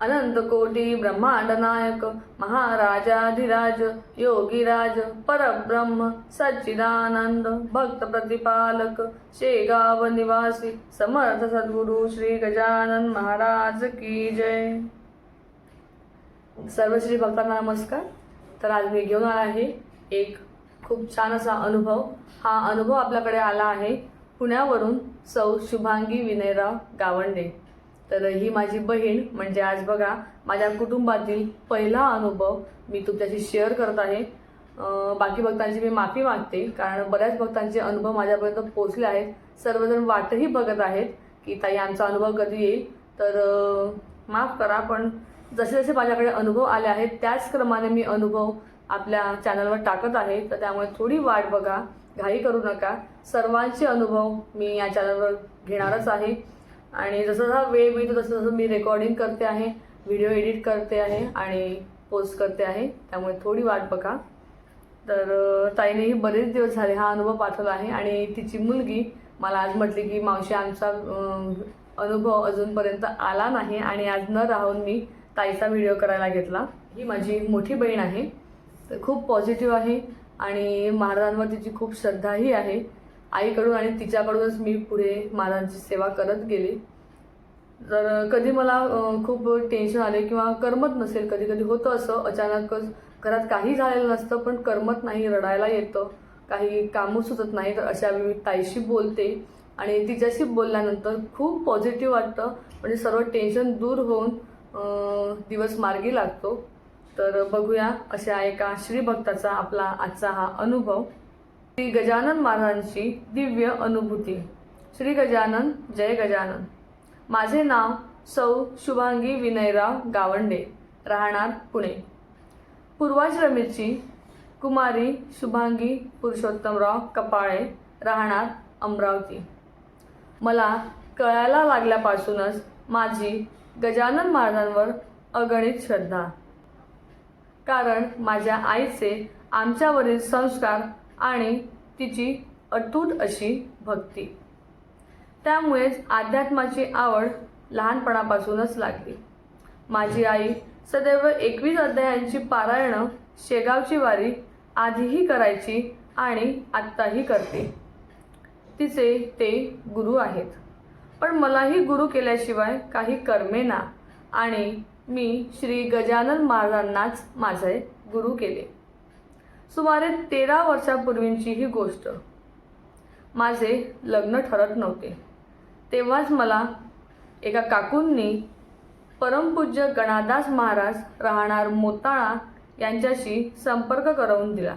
अनंत कोटी ब्रह्मांड नायक महाराजाधिराज योगीराज परब्रह्म सच्चिदानंद भक्त प्रतिपालक शेगाव निवासी समर्थ सद्गुरु श्री गजानन महाराज की जय. सर्व श्री भक्तांना नमस्कार. तर आज मी घेऊन आला आहे एक खूप छान असा अनुभव. हा अनुभव आपल्याकडे आला आहे पुण्यावरून सौ शुभांगी विनयराव गावंडे. तर ही माझी बहीण म्हणजे आज बघा माझ्या कुटुंबातील पहिला अनुभव मी तुमच्याशी शेअर करत आहे. बाकी भक्तांची मी माफी मागते कारण बऱ्याच भक्तांचे अनुभव माझ्यापर्यंत पोचले आहेत. सर्वजण वाटही बघत आहेत की ताई आमचा अनुभव कधी येईल? तर माफ करा पण जसे जसे माझ्याकडे अनुभव आले आहेत त्याच क्रमाने मी अनुभव आपल्या चॅनलवर टाकत आहे. तर त्यामुळे थोडी वाट बघा घाई करू नका. सर्वांचे अनुभव मी या चॅनलवर घेणारच आहे. आणि जसं जसा वेळ मिळतो तसं तसं मी रेकॉर्डिंग करते आहे व्हिडिओ एडिट करते आहे आणि पोस्ट करते आहे. त्यामुळे थोडी वाट बघा. तर ताईनेही बरेच दिवस झाले हा अनुभव पाठवला आहे आणि तिची मुलगी मला आज म्हटली की मावशी आमचा अनुभव अजूनपर्यंत आला नाही आणि आज न राहून मी ताईचा व्हिडिओ करायला घेतला. ही माझी मोठी बहीण आहे. तर खूप पॉझिटिव्ह आहे आणि महाराजांवर तिची खूप श्रद्धाही आहे. आईकडून आणि तिच्याकडूनच मी पुढे महाराजांची सेवा करत गेले. तर कधी मला खूप टेन्शन आले किंवा करमत नसेल कधी कधी होतं असं. अचानकच घरात काही झालेलं नसतं पण करमत नाही रडायला येतं. काही कामं सुचत नाही तर अशा वेळी मी ताईशी बोलते. आणि तिच्याशी बोलल्यानंतर खूप पॉझिटिव्ह वाटतं. म्हणजे सर्व टेन्शन दूर होऊन दिवस मार्गी लागतो. तर बघूया अशा एका श्रीभक्ताचा आपला आजचा हा अनुभव. श्री गजानन महाराजांची दिव्य अनुभूती. श्री गजानन जय गजानन. माझे नाव सौ शुभांगी विनयराव गावंडे. राहणार पुणे. पूर्वाश्रमीची कुमारी शुभांगी पुरुषोत्तमराव कपाळे राहणार अमरावती. मला कळायला लागल्यापासूनच माझी गजानन महाराजांवर अगणित श्रद्धा. कारण माझ्या आईचे आमच्यावरील संस्कार आणि तिची अतूट अशी भक्ती. त्यामुळेच अध्यात्माची आवड लहानपणापासूनच लागली. माझी आई सदैव एकवीस अध्यायांची पारायणं शेगावची वारी आधीही करायची आणि आत्ताही करते. तिचे ते गुरु आहेत. पण मलाही गुरु केल्याशिवाय काही कर्मेना आणि मी श्री गजानन महाराजांनाच माझे गुरु केले. सुमारे तेरा वर्षापूर्वींची ही गोष्ट. माझे लग्न ठरत नव्हते. तेव्हाच मला एका काकूंनी परमपूज्य गणादास महाराज राहणार मोताळा यांच्याशी संपर्क करवून दिला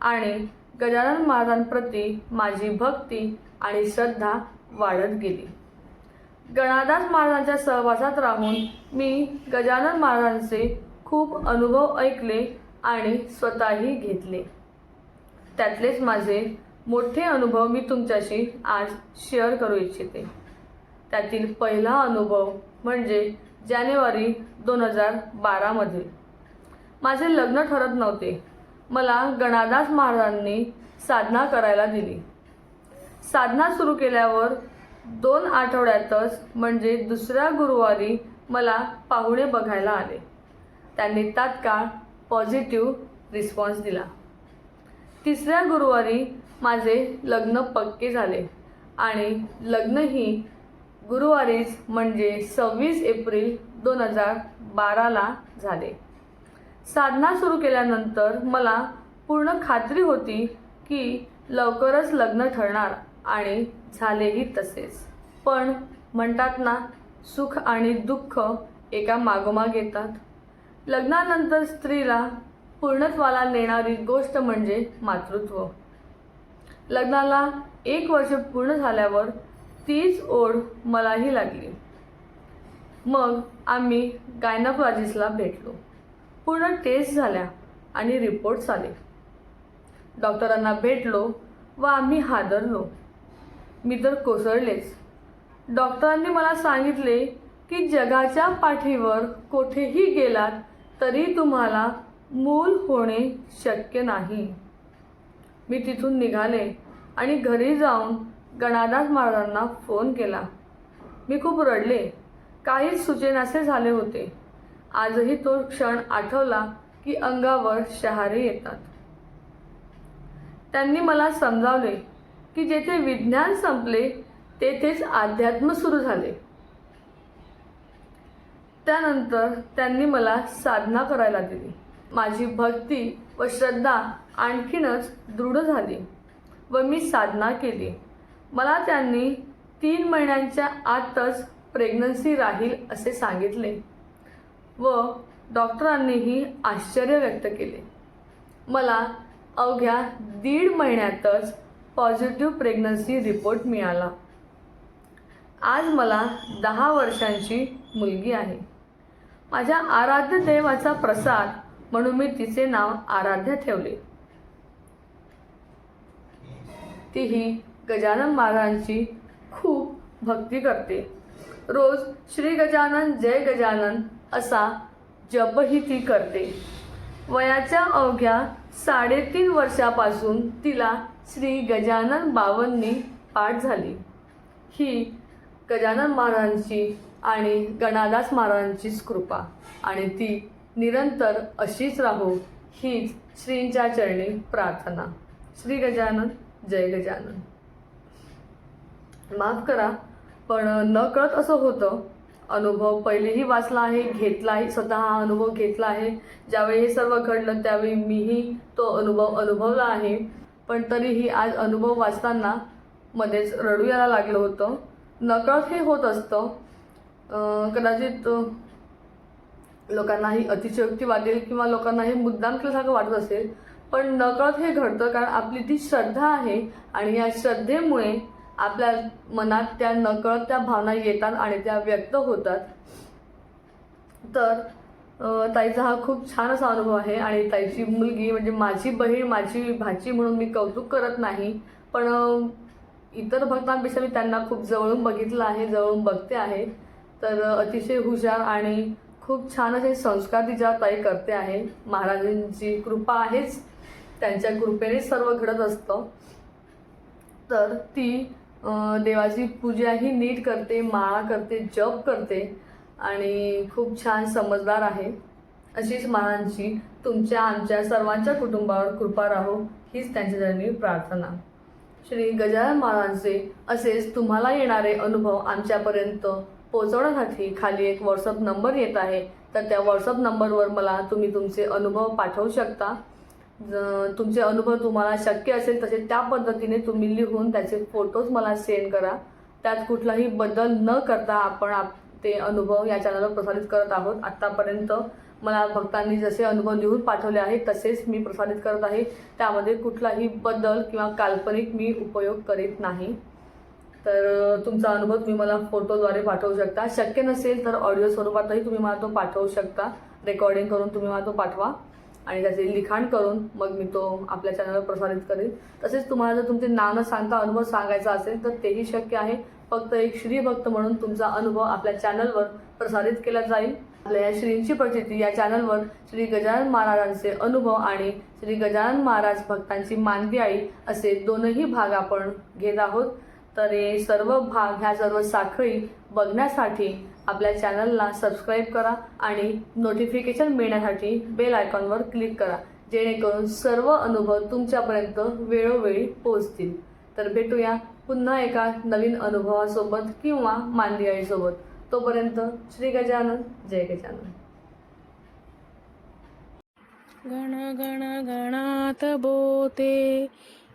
आणि गजानन महाराजांप्रती माझी भक्ती आणि श्रद्धा वाढत गेली. गणादास महाराजांच्या सहवासात राहून मी गजानन महाराजांचे खूप अनुभव ऐकले आणि स्वतःही घेतले. त्यातलेच माझे मोठे अनुभव मी तुमच्याशी आज शेअर करू इच्छिते. त्यातील पहिला अनुभव म्हणजे जानेवारी दोन हजार बारामध्ये माझे लग्न ठरत नव्हते. मला गणादास महाराजांनी साधना करायला दिली. साधना सुरू केल्यावर दोन आठवड्यातच म्हणजे दुसऱ्या गुरुवारी मला पाहुणे बघायला आले. त्यांनी तात्काळ पॉझिटिव्ह रिस्पॉन्स दिला. तिसऱ्या गुरुवारी माझे लग्न पक्के झाले आणि लग्नही गुरुवारीच म्हणजे सव्वीस एप्रिल दोन हजार बाराला झाले. साधना सुरू केल्यानंतर मला पूर्ण खात्री होती की लवकरच लग्न ठरणार आणि झालेही तसेच. पण म्हणतात ना सुख आणि दुःख एका मागोमाग येतात. लग्नानंतर स्त्रीला पूर्णत्वाला नेणारी गोष्ट म्हणजे मातृत्व. लग्नाला एक वर्ष पूर्ण झाल्यावर तीच ओढ मलाही लागली. मग आम्ही गायनोलॉजिस्टला भेटलो. पूर्ण टेस्ट झाल्या आणि रिपोर्ट्स आले. डॉक्टरांना भेटलो व आम्ही हादरलो. मी तर कोसळलेच. डॉक्टरांनी मला सांगितले की जगाच्या पाठीवर कोठेही गेलात तरी तुम्हाला मूल होणे शक्य नाही. मी तिथून निघाले आणि घरी जाऊन गणादास महाराजांना फोन केला. मी खूप रडले. काहीच सुचेनासे झाले होते. आजही तो क्षण आठवला की अंगावर शहारे येतात. त्यांनी मला समजावले की जेथे विज्ञान संपले तेथेच अध्यात्म सुरू झाले. त्यानंतर त्यांनी मला साधना करायला दिली. माझी भक्ती व श्रद्धा आणखीनच दृढ झाली व मी साधना केली. मला त्यांनी तीन महिन्यांच्या आतच प्रेग्नन्सी राहील असे सांगितले व डॉक्टरांनीही आश्चर्य व्यक्त केले. मला अवघ्या दीड महिन्यातच पॉझिटिव्ह प्रेग्नन्सी रिपोर्ट मिळाला. आज मला दहा वर्षांची मुलगी आहे. माझ्या आराध्य देवाचा प्रसाद म्हणून मी तिचे नाव आराध्य ठेवले. तीही गजानन महाराजांची खूप भक्ती करते. रोज श्री गजानन जय गजानन असा जपही ती करते. वयाच्या अवघ्या साडेतीन वर्षापासून तिला श्री गजानन बावननी पाठ झाली. ही गजानन महाराजांची आणि गणादास महाराजांचीच कृपा. आणि ती निरंतर अशीच राहो हीच श्रींच्या चरणी प्रार्थना. श्री गजानन जय गजानन. माफ करा पण न कळत असं होतं. अनुभव पहिलेही वाचला आहे घेतलाही स्वतः हा अनुभव घेतला आहे. ज्यावेळी हे सर्व घडलं त्यावेळी मीही तो अनुभव अनुभवला आहे. पण तरीही आज अनुभव वाचताना मध्येच रडू यायला लागलं होतं. नकळत हे होत असतं. कदाचित लोकांनाही अतिशयोक्ती वाटेल किंवा लोकांना हे मुद्दाम केल्यासारखं वाटत असेल पण नकळत हे घडतं कारण आपली ती श्रद्धा आहे आणि या श्रद्धेमुळे आपल्या मनात त्या नकळत त्या भावना येतात आणि त्या व्यक्त होतात. तर ताईचा हा खूप छान असा अनुभव आहे आणि ताईची मुलगी म्हणजे माझी बहीण माझी भाची म्हणून मी कौतुक करत नाही पण इतर भक्तांपेक्षा मी त्यांना खूप जवळून बघितलं आहे जवळून बघते आहे. तर अतिशय हुशार आणि खूप छान असे संस्कार तिच्या ताई करते आहे महाराजांची कृपा आहेच त्यांच्या कृपेने सर्व घडत असतं. तर ती देवाची पूजाही नीट करते माळा करते जप करते आणि खूप छान समजदार आहे. अशीच महाराजांची तुमच्या आमच्या सर्वांच्या कुटुंबावर कृपा राहो हीच त्यांच्या जणी प्रार्थना. श्री गजानन महाराजांचे असेच तुम्हाला येणारे अनुभव आमच्यापर्यंत पोहोचवण्यासाठी खाली एक व्हॉट्सअप नंबर येत आहे. तर त्या व्हॉट्सअप नंबरवर मला तुम्ही तुमचे अनुभव पाठवू शकता. तुमचे अनुभव तुम्हाला शक्य असेल तसे त्या पद्धतीने तुम्ही लिहून त्याचे फोटोज मला सेंड करा. त्यात कुठलाही बदल न करता आपण आप ते अनुभव या चॅनलवर प्रसारित करत आहोत. आत्तापर्यंत मला भक्तांनी जसे अनुभव लिहून पाठवले आहेत तसेच मी प्रसारित करत आहे. त्यामध्ये कुठलाही बदल किंवा काल्पनिक मी उपयोग करीत नाही. तर तुमचा अनुभव तुम्ही मला फोटोद्वारे पाठवू शकता. शक्य नसेल तर ऑडिओ स्वरूपातही तुम्ही मला तो पाठवू शकता. रेकॉर्डिंग करून तुम्ही मला तो पाठवा. आणि त्याचे लिखाण करून मग मी तो आपल्या चॅनलवर प्रसारित करेन तसेच तुम्हाला जर तुमचे नाव न सांगता अनुभव सांगायचा असेल तर तेही शक्य आहे. फक्त एक श्रीभक्त म्हणून तुमचा अनुभव आपल्या चॅनलवर प्रसारित केला जाईल. आपल्या या श्रींची प्रचिती या चॅनलवर श्री गजानन महाराजांचे अनुभव आणि श्री गजानन महाराज भक्तांची मानदी आई असे दोनही भाग आपण घेत आहोत. तर हे सर्व भाग ह्या सर्व साखळी बघण्यासाठी आपल्या चॅनलला सबस्क्राईब करा आणि नोटिफिकेशन मिळण्यासाठी बेल आयकॉनवर क्लिक करा जेणेकरून सर्व अनुभव तुमच्यापर्यंत वेळोवेळी पोहोचतील. तर भेटूया पुन्हा एका नवीन अनुभवासोबत किंवा मांदियाळीसोबत तोपर्यंत श्री गजानन जय गजानन. गण गण गणात बोते